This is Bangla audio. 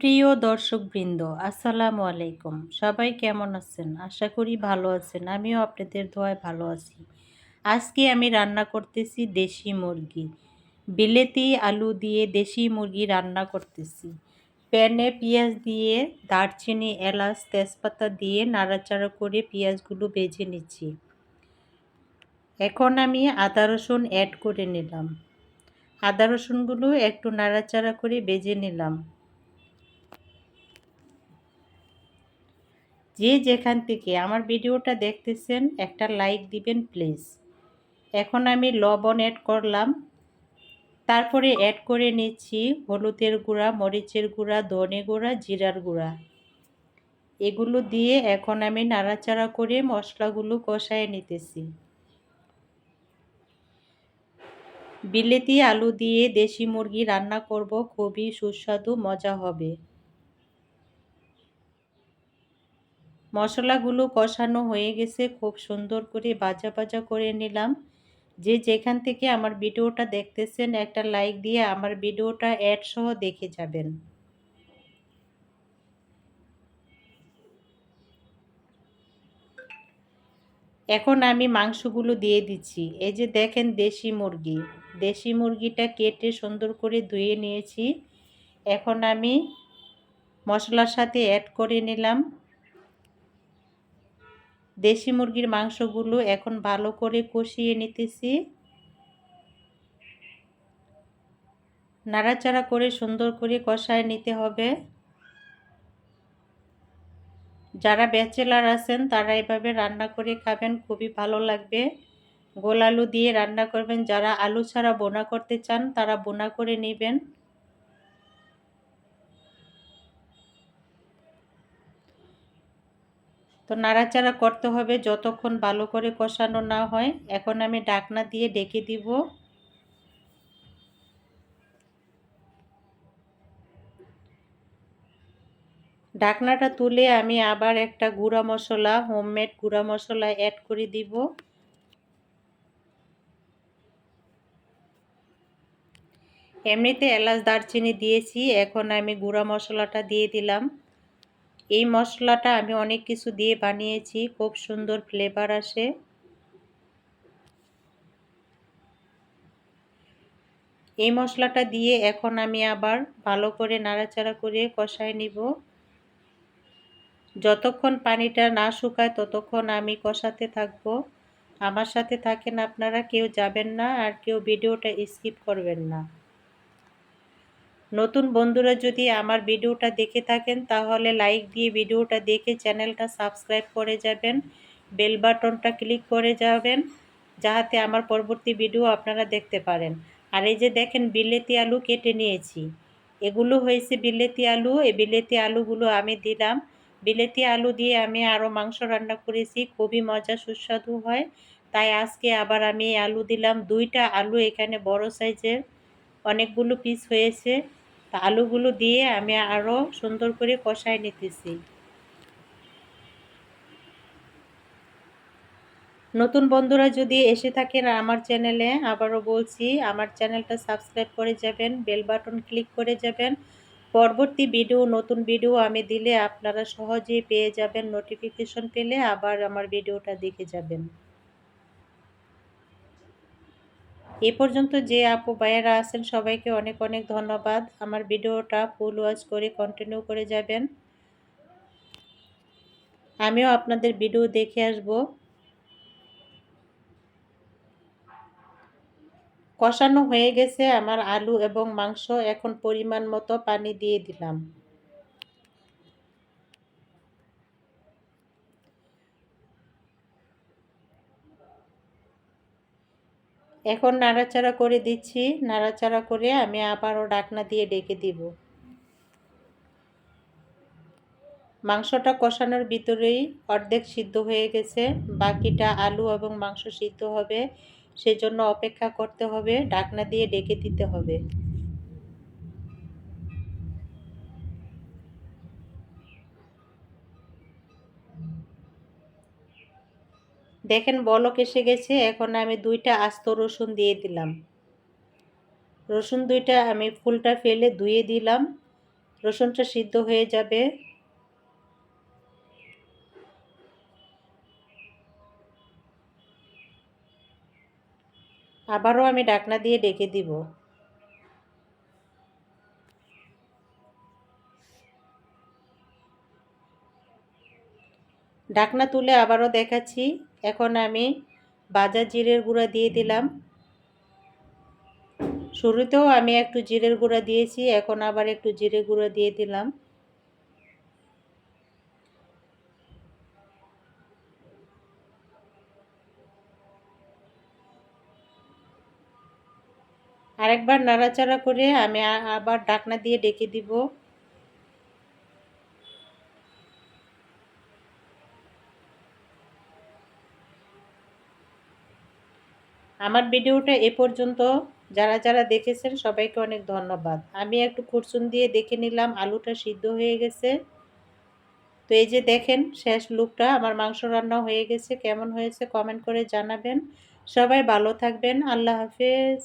প্রিয় দর্শকবৃন্দ, আসসালামু আলাইকুম। সবাই কেমন আছেন? আশা করি ভালো আছেন। আমিও আপনাদের দোয়ায় ভালো আছি। আজকে আমি রান্না করতেছি দেশি মুরগি। বিলেতি আলু দিয়ে দেশি মুরগি রান্না করতেছি। প্যানে পেঁয়াজ দিয়ে দারচিনি, এলাচ, তেজপাতা দিয়ে নাড়াচাড়া করে পেঁয়াজগুলো বেজে নিচ্ছি। এখন আমি আদা রসুন অ্যাড করে নিলাম। আদা রসুনগুলো একটু নাড়াচাড়া করে বেজে নিলাম। যে যেখান থেকে আমার ভিডিওটা দেখতেছেন, একটা লাইক দিবেন প্লিজ এখন আমি লবণ অ্যাড করলাম। তারপরে অ্যাড করে নিচ্ছি হলুদের গুঁড়া, মরিচের গুঁড়া, ধনে গুঁড়া, জিরার গুঁড়া। এগুলো দিয়ে এখন আমি নাড়াচাড়া করে মশলাগুলো কষায় নিতেছি। বিলেতি আলু দিয়ে দেশি মুরগি রান্না করব, খুবই সুস্বাদু, মজা হবে। মশলাগুলো কষানো হয়ে গেছে, খুব সুন্দর করে বাজা বাজা করে নিলাম। যে যেখান থেকে আমার ভিডিওটা দেখতেছেন, একটা লাইক দিয়ে আমার ভিডিওটা অ্যাড সহ দেখে যাবেন। এখন আমি মাংসগুলো দিয়ে দিচ্ছি। এই যে দেখেন দেশি মুরগি। দেশি মুরগিটা কেটে সুন্দর করে ধুয়ে নিয়েছি। এখন আমি মশলার সাথে অ্যাড করে নিলাম। দেশি মুরগির মাংসগুলো এখন ভালো করে কষিয়ে নিতেছি। নাড়াচাড়া করে সুন্দর করে কষায় নিতে হবে। যারা ব্যাচেলার আছেন, তারা এভাবে রান্না করে খাবেন, খুবই ভালো লাগবে। গোল আলু দিয়ে রান্না করবেন, যারা আলু ছাড়া বোনা করতে চান, তারা বোনা করে নেবেন। তো নাড়াচাড়া করতে হবে যতক্ষণ ভালো করে কষানো না হয়। এখন আমি ডাকনা দিয়ে ডেকে দিব। ডাকনাটা তুলে আমি আবার একটা গুঁড়া মশলা, হোমমেড গুঁড়া মশলা অ্যাড করে দিব। এমনিতে এলাচ, দারচিনি দিয়েছি, এখন আমি গুঁড়া মশলাটা দিয়ে দিলাম। এই মশলাটা আমি অনেক কিছু দিয়ে বানিয়েছি, খুব সুন্দর ফ্লেভার আসে। এই মশলাটা দিয়ে এখন আমি আবার ভালো করে নাড়াচাড়া করে কষায় নিব। যতক্ষণ পানিটা না শুকায় ততক্ষণ আমি কষাতে থাকব। আমার সাথে থাকেন আপনারা, কেউ যাবেন না আর কেউ ভিডিওটা স্কিপ করবেন না। নতুন বন্ধুরা যদি আমার ভিডিওটা দেখে থাকেন, তাহলে লাইক দিয়ে ভিডিওটা দেখে চ্যানেলটা সাবস্ক্রাইব করে যাবেন বেল বাটনটা ক্লিক করে যাবেন, যাহাতে আমার পরবর্তী ভিডিও আপনারা দেখতে পারেন। আর এই যে দেখেন, বিলেতি আলু কেটে নিয়েছি। এগুলো হয়েছে বিলেতি আলু। এই বিলেতি আলুগুলো আমি দিলাম। বিলেতি আলু দিয়ে আমি আরও মাংস রান্না করেছি। খুবই মজা, সুস্বাদু হয়। তাই আজকে আবার আমি আলু দিলাম। দুইটা আলু এখানে বড় সাইজের অনেকগুলো পিস হয়েছে। তা আলুগুলো দিয়ে আমি আরও সুন্দর করে কষায় নিতেছি। নতুন বন্ধুরা যদি এসে থাকেন আমার চ্যানেলে, আবারও বলছি, আমার চ্যানেলটা সাবস্ক্রাইব করে যাবেন, বেল বাটন ক্লিক করে যাবেন। পরবর্তী ভিডিও, নতুন ভিডিও আমি দিলে আপনারা সহজেই পেয়ে যাবেন, নোটিফিকেশন পেলে আবার আমার ভিডিওটা দেখে যাবেন। এ পর্যন্ত যে আপু, ভাইয়েরা আছেন, সবাইকে অনেক অনেক ধন্যবাদ। আমার ভিডিওটা ফুল ওয়াচ করে কন্টিনিউ করে যাবেন। আমিও আপনাদের ভিডিও দেখে আসব। কষানো হয়ে গেছে আমার আলু এবং মাংস, এখন পরিমাণ মতো পানি দিয়ে দিলাম। এখন নাড়াচাড়া করে দিচ্ছি, নাড়াচাড়া করে আমি আবারও ডাকনা দিয়ে ডেকে দিব। মাংসটা কষানোর ভিতরেই অর্ধেক সিদ্ধ হয়ে গেছে, বাকিটা আলু এবং মাংস সিদ্ধ হবে, সেজন্য অপেক্ষা করতে হবে, ডাকনা দিয়ে ডেকে দিতে হবে। দেখেন বলক এসে গেছে, এখন আমি দুইটা আস্ত রসুন দিয়ে দিলাম। রসুন দুইটা আমি ফুলটা ফেলে ধুয়ে দিলাম। রসুনটা সিদ্ধ হয়ে যাবে। আবারও আমি ডাকনা দিয়ে ডেকে দিব। ডাকনা তুলে আবারও দেখাচ্ছি। এখন আমি বাজার জিরের গুঁড়া দিয়ে দিলাম। শুরুতেও আমি একটু জিরের গুঁড়া দিয়েছি, এখন আবার একটু জিরে গুঁড়া দিয়ে দিলাম। আরেকবার নাড়াচাড়া করে আমি আবার ডাকনা দিয়ে ডেকে দিব। আমার ভিডিওটা এ পর্যন্ত। যারা যারা দেখেছেন, সবাইকে অনেক ধন্যবাদ। আমি একটু খুরচুন দিয়ে দেখে নিলাম, আলুটা সিদ্ধ হয়ে গেছে। তো এই যে দেখেন, শেষ লুকটা আমার মাংস রান্না হয়ে গেছে। কেমন হয়েছে কমেন্ট করে জানাবেন। সবাই ভালো থাকবেন। আল্লাহ হাফেজ।